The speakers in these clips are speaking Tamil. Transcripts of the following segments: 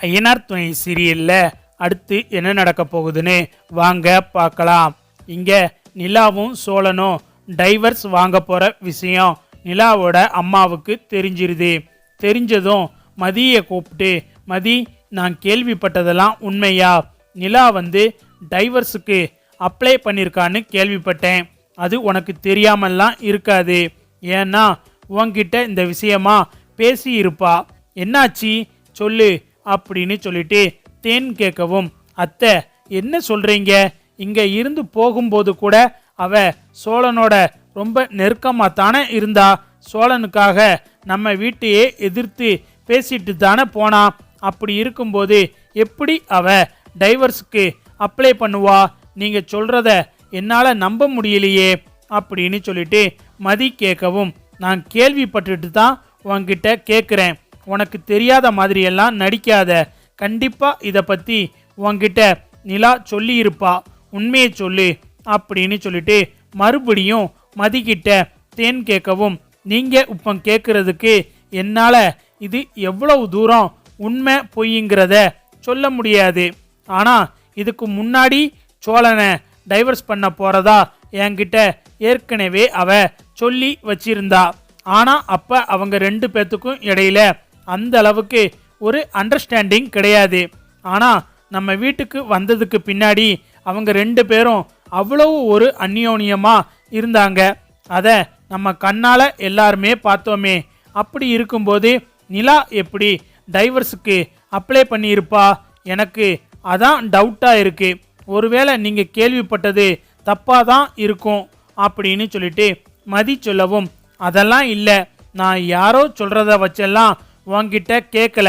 ஐயனார் துணை சீரியல்ல அடுத்து என்ன நடக்க போகுதுன்னு வாங்க பார்க்கலாம். இங்கே நிலாவும் சோழனும் டைவர்ஸ் வாங்க போகிற விஷயம் நிலாவோட அம்மாவுக்கு தெரிஞ்சிருது. தெரிஞ்சதும் மதியை கூப்பிட்டு மதி நான் கேள்விப்பட்டதெல்லாம் உண்மையா? நிலா வந்து டைவர்ஸுக்கு அப்ளை பண்ணியிருக்கான்னு கேள்விப்பட்டேன். அது உனக்கு தெரியாமல்லாம் இருக்காது. ஏன்னா உன்கிட்ட இந்த விஷயமா பேசி இருப்பா என்னாச்சு? சொல்லு. அப்படின்னு சொல்லிட்டு தேன் கேட்கவும் அத்தை என்ன சொல்றீங்க? இங்க இருந்து போகும்போது கூட அவ சோழனோட ரொம்ப நெருக்கமாக தானே இருந்தா. சோழனுக்காக நம்ம வீட்டையே எதிர்த்து பேசிட்டு தானே போனா. அப்படி இருக்கும்போது எப்படி அவ டைவர்ஸுக்கு அப்ளை பண்ணுவா? நீங்க சொல்றத என்னால் நம்ப முடியலையே அப்படின்னு சொல்லிட்டு மதி கேட்கவும் நான் கேள்விப்பட்டுட்டு தான் உங்ககிட்ட கேட்குறேன் உனக்கு தெரியாத மாதிரியெல்லாம் நடிக்காத. கண்டிப்பாக இதை பற்றி உன்கிட்ட நிலா சொல்லியிருப்பா. உண்மையை சொல்லு அப்படின்னு சொல்லிட்டு மறுபடியும் மதிக்கிட்ட தேன் கேட்கவும் நீங்கள் இப்போ கேட்கறதுக்கு என்னால் இது எவ்வளவு தூரம் உண்மை பொய்ங்கிறத சொல்ல முடியாது. ஆனால் இதுக்கு முன்னாடி சோழனை டைவர்ஸ் பண்ண போகிறதா என்கிட்ட ஏற்கனவே அவ சொல்லி வச்சிருந்தா. ஆனால் அப்போ அவங்க ரெண்டு பேர்த்துக்கும் இடையில அந்த அளவுக்கு ஒரு அண்டர்ஸ்டாண்டிங் கிடையாது. ஆனால் நம்ம வீட்டுக்கு வந்ததுக்கு பின்னாடி அவங்க ரெண்டு பேரும் அவ்வளவு ஒரு அந்யோன்யமாக இருந்தாங்க. அதை நம்ம கண்ணால் எல்லாருமே பார்த்தோமே. அப்படி இருக்கும்போது நிலா எப்படி டைவர்ஸுக்கு அப்ளை பண்ணியிருப்பா? எனக்கு அதான் டவுட்டாக இருக்குது ஒருவேளை நீங்கள் கேள்விப்பட்டது தப்பாக தான் இருக்கும் அப்படின்னு சொல்லிட்டு மதி சொல்லவும். அதெல்லாம் இல்லை. நான் யாரோ சொல்கிறத வச்செல்லாம் உன்கிட்ட கேட்கல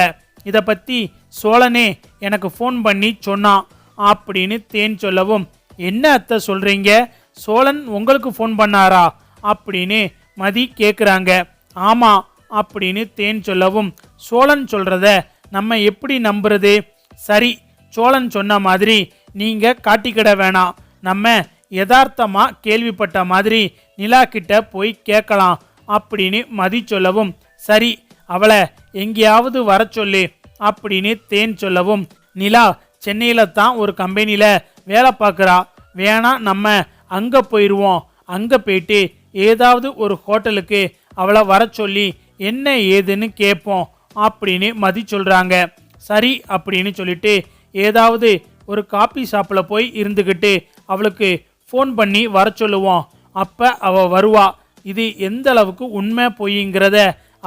இதை பற்றி சோழனே எனக்கு ஃபோன் பண்ணி சொன்னான் அப்படின்னு தேன் சொல்லவும் என்ன அத்தை சொல்கிறீங்க சோழன் உங்களுக்கு ஃபோன் பண்ணாரா? அப்படின்னு மதி கேட்குறாங்க ஆமாம் அப்படின்னு தேன் சொல்லவும் சோழன் சொல்கிறத நம்ம எப்படி நம்புறது? சரி சோழன் சொன்ன மாதிரி நீங்கள் காட்டிக்கிட வேணாம் நம்ம யதார்த்தமாக கேள்விப்பட்ட மாதிரி நிலா கிட்ட போய் கேட்கலாம். அப்படின்னு மதி சொல்லவும் சரி அவளை எங்கேயாவது வர சொல்லு அப்படின்னு தேன் சொல்லவும். நிலா சென்னையில தான் ஒரு கம்பெனியில வேலை பார்க்குறா. வேணா நம்ம அங்க போயிடுவோம் அங்க போயிட்டு ஏதாவது ஒரு ஹோட்டலுக்கு அவளை வர சொல்லி என்ன ஏதுன்னு கேட்போம் அப்படின்னு மதி சொல்றாங்க. சரி அப்படின்னு சொல்லிட்டு ஏதாவது ஒரு காபி ஷாப்பில் போய் இருந்துக்கிட்டு அவளுக்கு ஃபோன் பண்ணி வர சொல்லுவோம். அப்போ அவள் வருவா. இது எந்த அளவுக்கு உண்மை பொய்ங்கிறத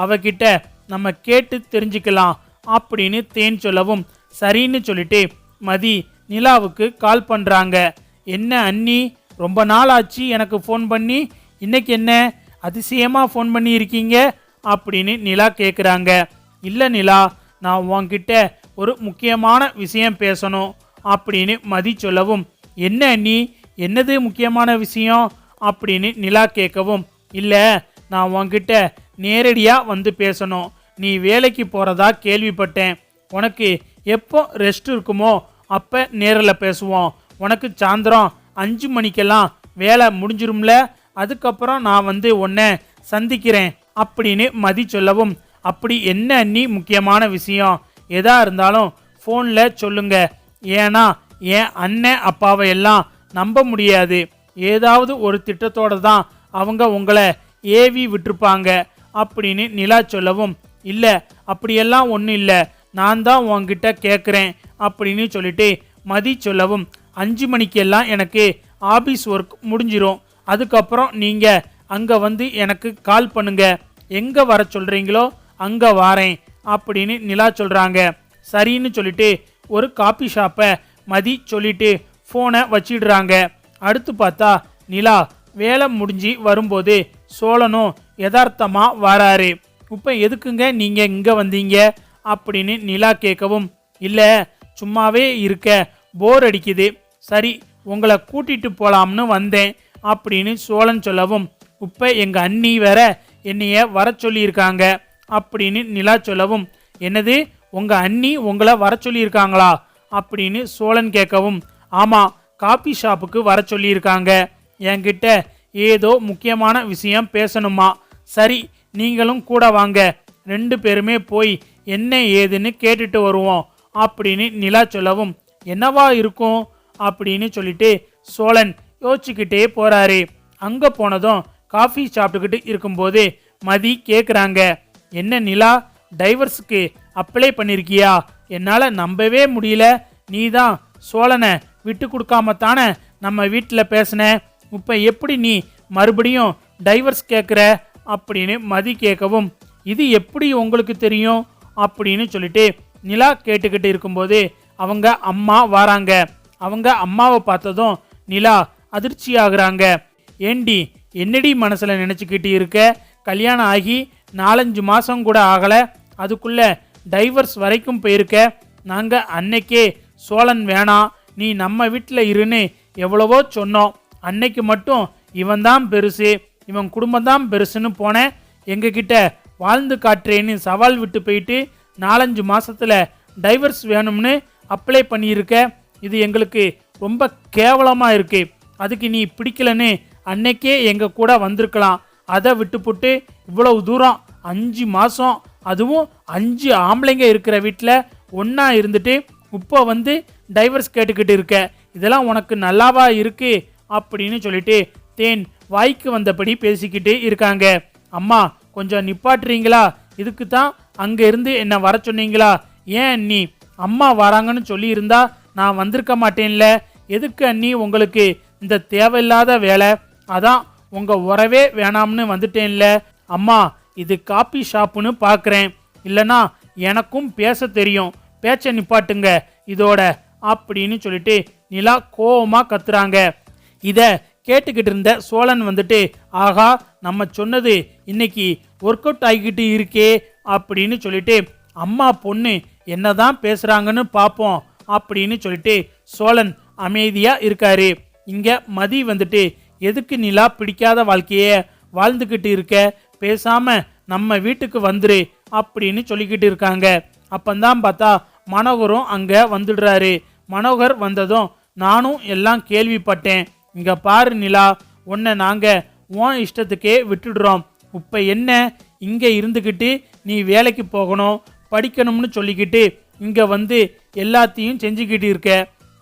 அவகிட்ட நம்ம கேட்டு தெரிஞ்சுக்கலாம் அப்படின்னு தேன் சொல்லவும் சரின்னு சொல்லிட்டு மதி நிலாவுக்கு கால் பண்ணுறாங்க என்ன அண்ணி ரொம்ப நாள் ஆச்சு எனக்கு ஃபோன் பண்ணி இன்னைக்கு என்ன? அதிசயமாக ஃபோன் பண்ணி இருக்கீங்க அப்படின்னு நிலா கேட்குறாங்க இல்லை நிலா நான் உன்கிட்ட ஒரு முக்கியமான விஷயம் பேசணும் அப்படின்னு மதி சொல்லவும் என்ன அண்ணி என்னது முக்கியமான விஷயம்? அப்படின்னு நிலா கேட்கவும் இல்லை நான் உன்கிட்ட நேரடியாக வந்து பேசணும். நீ வேலைக்கு போகிறதா கேள்விப்பட்டேன். உனக்கு எப்போ ரெஸ்ட் இருக்குமோ அப்போ நேரில் பேசுவோம். உனக்கு சாயந்தரம் அஞ்சு மணிக்கெல்லாம் வேலை முடிஞ்சிரும்ல? அதுக்கப்புறம் நான் வந்து உன்னை சந்திக்கிறேன் அப்படின்னு மதி சொல்லவும். அப்படி என்ன நீ முக்கியமான விஷயம்? எதா இருந்தாலும் ஃபோனில் சொல்லுங்க. ஏன்னா என் அண்ணன் அப்பாவை எல்லாம் நம்ப முடியாது. ஏதாவது ஒரு திட்டத்தோடு தான் அவங்க உங்களை ஏவி விட்டுருப்பாங்க. அப்படின்னு நிலா சொல்லவும் இல்லை அப்படியெல்லாம் ஒன்றும் இல்லை. நான் தான் உங்ககிட்ட கேட்குறேன் அப்படின்னு சொல்லிட்டு மதி சொல்லவும் அஞ்சு மணிக்கெல்லாம் எனக்கு ஆபீஸ் ஒர்க் முடிஞ்சிரும். அதுக்கப்புறம் நீங்கள் அங்கே வந்து எனக்கு கால் பண்ணுங்க. எங்கே வர சொல்கிறீங்களோ அங்கே வாரேன் அப்படின்னு நிலா சொல்கிறாங்க சரின்னு சொல்லிட்டு ஒரு காபி ஷாப்பை மதி சொல்லிட்டு ஃபோனை வச்சிடுறாங்க. அடுத்து பார்த்தா நிலா வேலை முடிஞ்சு வரும்போது சோழனும் யதார்த்தமாக வராரு. இப்போ எதுக்குங்க நீங்கள் இங்கே வந்தீங்க? அப்படின்னு நிலா கேட்கவும் இல்லை சும்மாவே இருக்க போர் அடிக்குது. சரி உங்களை கூட்டிகிட்டு போகலாம்னு வந்தேன் அப்படின்னு சோழன் சொல்லவும் இப்போ எங்கள் அண்ணி வேற என்னைய வர சொல்லியிருக்காங்க அப்படின்னு நிலா சொல்லவும் என்னது உங்கள் அண்ணி உங்களை வர சொல்லியிருக்காங்களா? அப்படின்னு சோழன் கேட்கவும் ஆமாம் காபி ஷாப்புக்கு வர சொல்லியிருக்காங்க. என்கிட்ட ஏதோ முக்கியமான விஷயம் பேசணுமா? சரி நீங்களும் கூட வாங்க. ரெண்டு பேருமே போய் என்ன ஏதுன்னு கேட்டுட்டு வருவோம் அப்படின்னு நிலா சொல்லவும் என்னவா இருக்கும்? அப்படின்னு சொல்லிட்டு சோழன் யோசிச்சுக்கிட்டே போறாரு. அங்க போனதும் காஃபி சாப்பிட்டுக்கிட்டு இருக்கும்போது மதி கேட்குறாங்க என்ன நிலா டைவர்ஸுக்கு அப்ளை பண்ணியிருக்கியா என்னால் நம்பவே முடியல. நீ தான் சோழனை விட்டு கொடுக்காம தானே நம்ம வீட்டில் பேசின? இப்போ எப்படி நீ மறுபடியும் டைவர்ஸ் கேட்குற அப்படின்னு மதி கேட்கவும் இது எப்படி உங்களுக்கு தெரியும்? அப்படின்னு சொல்லிட்டு நிலா கேட்டுக்கிட்டு இருக்கும்போது அவங்க அம்மா வராங்க. அவங்க அம்மாவை பார்த்ததும் நிலா அதிர்ச்சி ஆகுறாங்க. ஏண்டி என்னடி மனசில் நினச்சிக்கிட்டு இருக்க? கல்யாணம் ஆகி நாலஞ்சு மாதம் கூட ஆகலை. அதுக்குள்ளே டைவர்ஸ் வரைக்கும் போயிருக்க. நாங்கள் அன்னைக்கே சோழன் வேணாம். நீ நம்ம வீட்டில் இருன்னு எவ்வளவோ சொன்னோம். அன்னைக்கு மட்டும் இவன் தான் பெருசு இவன் குடும்பம் தான் பெருசுன்னு போனேன் எங்ககிட்ட வாழ்ந்து காட்டுறேன்னு சவால் விட்டு போயிட்டு நாலஞ்சு மாதத்தில் டைவர்ஸ் வேணும்னு அப்ளை பண்ணியிருக்க. இது எங்களுக்கு ரொம்ப கேவலமாக இருக்கு. அதுக்கு நீ பிடிக்கலன்னு அன்னைக்கே எங்கள் கூட வந்திருக்கலாம். அதை விட்டுப்புட்டு இவ்வளவு தூரம் அஞ்சு மாதம் அதுவும் அஞ்சு ஆம்பளைங்க இருக்கிற வீட்டில் ஒன்றா இருந்துட்டு இப்போ வந்து டைவர்ஸ் கேட்டுக்கிட்டு இருக்க. இதெல்லாம் உனக்கு நல்லாவா இருக்குது அப்படின்னு சொல்லிட்டு தேன் வாய்க்கு வந்தபடி பேசிக்கிட்டு இருக்காங்க. அம்மா கொஞ்சம் நிப்பாட்டுறீங்களா? இதுக்கு தான் அங்கேருந்து இருந்து வர சொன்னீங்களா? ஏன் அண்ணி? அம்மா வராங்கன்னு சொல்லியிருந்தா நான் வந்திருக்க மாட்டேன்ல. எதுக்கு அண்ணி உங்களுக்கு இந்த தேவையில்லாத வேலை? அதான் உங்கள் உறவே வேணாம்னு வந்துட்டேன்ல. அம்மா இது காபி ஷாப்புன்னு பார்க்குறேன் இல்லைனா எனக்கும் பேச தெரியும். பேச்ச நிப்பாட்டுங்க. இதோட அப்படின்னு சொல்லிட்டு நிலா கோவமாக கத்துறாங்க. இதை கேட்டுக்கிட்டு இருந்த சோழன் வந்துட்டு ஆகா நம்ம சொன்னது இன்னைக்கு ஒர்க் அவுட் ஆகிக்கிட்டு இருக்கே அப்படின்னு சொல்லிட்டு அம்மா பொண்ணு என்னதான் பேசுகிறாங்கன்னு பார்ப்போம் அப்படின்னு சொல்லிட்டு சோழன் அமைதியாக இருக்காரு. இங்கே மதி வந்துட்டு எதுக்கு நிலா பிடிக்காத வாழ்க்கையை வாழ்ந்துக்கிட்டு இருக்க? பேசாமல் நம்ம வீட்டுக்கு வந்துரு அப்படின்னு சொல்லிக்கிட்டு இருக்காங்க. அப்பந்தான் பார்த்தா மனோகரும் அங்கே வந்துடுறாரு. மனோகர் வந்ததும் நானும் எல்லாம் கேள்விப்பட்டேன். இங்கே பாரு நிலா உன்னை நாங்கள் உன் இஷ்டத்துக்கே விட்டுடுறோம். இப்போ என்ன? இங்கே இருந்துக்கிட்டு நீ வேலைக்கு போகணும் படிக்கணும்னு சொல்லிக்கிட்டு இங்கே வந்து எல்லாத்தையும் செஞ்சுக்கிட்டு இருக்க.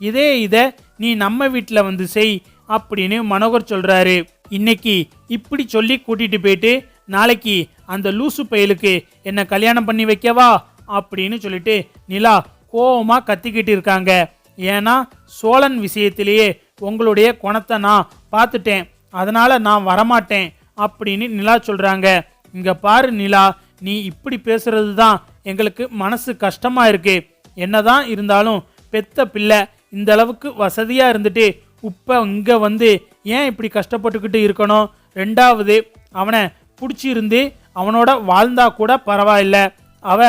இதே இதை நீ நம்ம வீட்டில் வந்து செய் அப்படின்னு மனோகர் சொல்கிறாரு இன்னைக்கு இப்படி சொல்லி கூட்டிகிட்டு போயிட்டு நாளைக்கு அந்த லூசு பயலுக்கு என்னை கல்யாணம் பண்ணி வைக்கவா அப்படின்னு சொல்லிட்டு நிலா கோபமாக கத்திக்கிட்டு இருக்காங்க. ஏன்னா சோழன் விஷயத்திலேயே உங்களுடைய குணத்தை நான் பார்த்துட்டேன். அதனால் நான் வரமாட்டேன் அப்படின்னு நிலா சொல்கிறாங்க இங்கே பாரு நிலா நீ இப்படி பேசுறது தான் எங்களுக்கு மனசு கஷ்டமாக இருக்கு. என்னதான் இருந்தாலும் பெத்த பிள்ளை இந்த அளவுக்கு வசதியாக இருந்துட்டு இப்போ இங்கே வந்து ஏன் இப்படி கஷ்டப்பட்டுக்கிட்டு இருக்கணும்? ரெண்டாவது அவனை பிடிச்சிருந்து அவனோட வாழ்ந்தா கூட பரவாயில்ல. அவ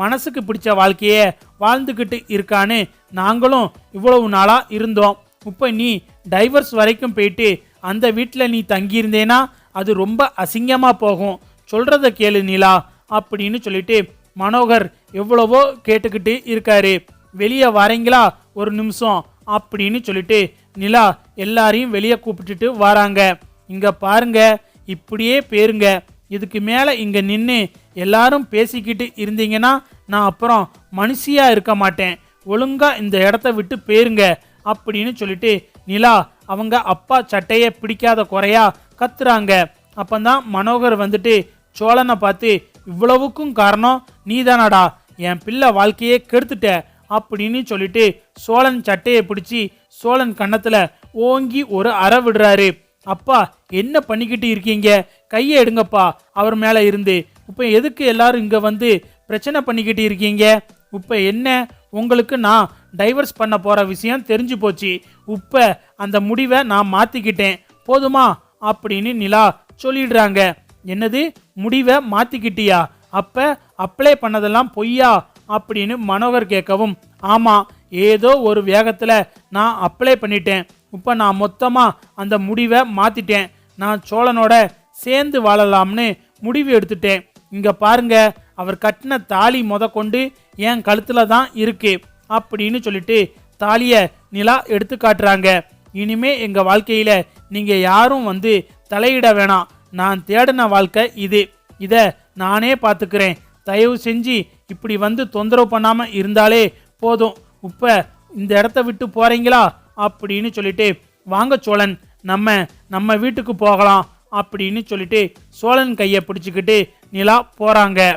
மனசுக்கு பிடிச்ச வாழ்க்கையே வாழ்ந்துக்கிட்டு இருக்கான்னு நாங்களும் இவ்வளவு நாளாக இருந்தோம். இப்போ நீ டைவர்ஸ் வரைக்கும் போயிட்டு அந்த வீட்டில் நீ தங்கியிருந்தேனா அது ரொம்ப அசிங்கமாக போகும். சொல்கிறத கேளு நிலா அப்படின்னு சொல்லிட்டு மனோகர் எவ்வளவோ கேட்டுக்கிட்டு இருக்காரு. வெளியே வரீங்களா? ஒரு நிமிஷம் அப்படின்னு சொல்லிட்டு நிலா எல்லாரையும் வெளியே கூப்பிட்டுட்டு வராங்க. இங்கே பாருங்க இப்படியே பேருங்க. இதுக்கு மேலே இங்கே நின்று எல்லாரும் பேசிக்கிட்டு இருந்தீங்கன்னா நான் அப்புறம் மனுஷியாக இருக்க மாட்டேன். ஒழுங்காக இந்த இடத்த விட்டு பேருங்க. அப்படின்னு சொல்லிட்டு நிலா அவங்க அப்பா சட்டையை பிடிக்காத குறையா கத்துறாங்க. அப்பந்தான் மனோகர் வந்துட்டு சோழனை பார்த்து இவ்வளவுக்கும் காரணம் நீதானடா என் பிள்ளை வாழ்க்கையே கெடுத்துட்ட அப்படின்னு சொல்லிட்டு சோழன் சட்டையை பிடிச்சி சோழன் கன்னத்தில் ஓங்கி ஒரு அற விடுறாரு. அப்பா என்ன பண்ணிக்கிட்டு இருக்கீங்க? கையை எடுங்கப்பா. அவர் மேலே இருந்து இப்போ எதுக்கு எல்லாரும் இங்கே வந்து பிரச்சனை பண்ணிக்கிட்டு இருக்கீங்க? இப்போ என்ன? உங்களுக்கு நான் டைவர்ஸ் பண்ண போகிற விஷயம் தெரிஞ்சு போச்சு. இப்போ அந்த முடிவை நான் மாற்றிக்கிட்டேன் போதுமா? அப்படின்னு நிலா சொல்லிடுறாங்க. என்னது? முடிவை மாற்றிக்கிட்டியா அப்போ அப்ளை பண்ணதெல்லாம் பொய்யா? அப்படின்னு மனோகர் கேட்கவும் ஆமாம் ஏதோ ஒரு வேகத்தில் நான் அப்ளை பண்ணிட்டேன். இப்போ நான் மொத்தமாக அந்த முடிவை மாற்றிட்டேன் நான் சோழனோட சேர்ந்து வாழலாம்னு முடிவு எடுத்துட்டேன். இங்கே பாருங்க அவர் கட்டின தாலி முத கொண்டு என் கழுத்தில் தான் இருக்குது அப்படின்னு சொல்லிட்டு தாலிய நிலா எடுத்து காட்டுறாங்க. இனிமே எங்க வாழ்க்கையில நீங்க யாரும் வந்து தலையிட வேணாம். நான் தேடின வாழ்க்கை இது. இத நானே பார்த்துக்கிறேன் தயவு செஞ்சு இப்படி வந்து தொந்தரவு பண்ணாம இருந்தாலே போதும். இப்போ இந்த இடத்த விட்டு போறீங்களா? அப்படின்னு சொல்லிட்டு வாங்க சோழன் நம்ம நம்ம வீட்டுக்கு போகலாம். அப்படின்னு சொல்லிட்டு சோழன் கையை பிடிச்சிக்கிட்டு நிலா போறாங்க.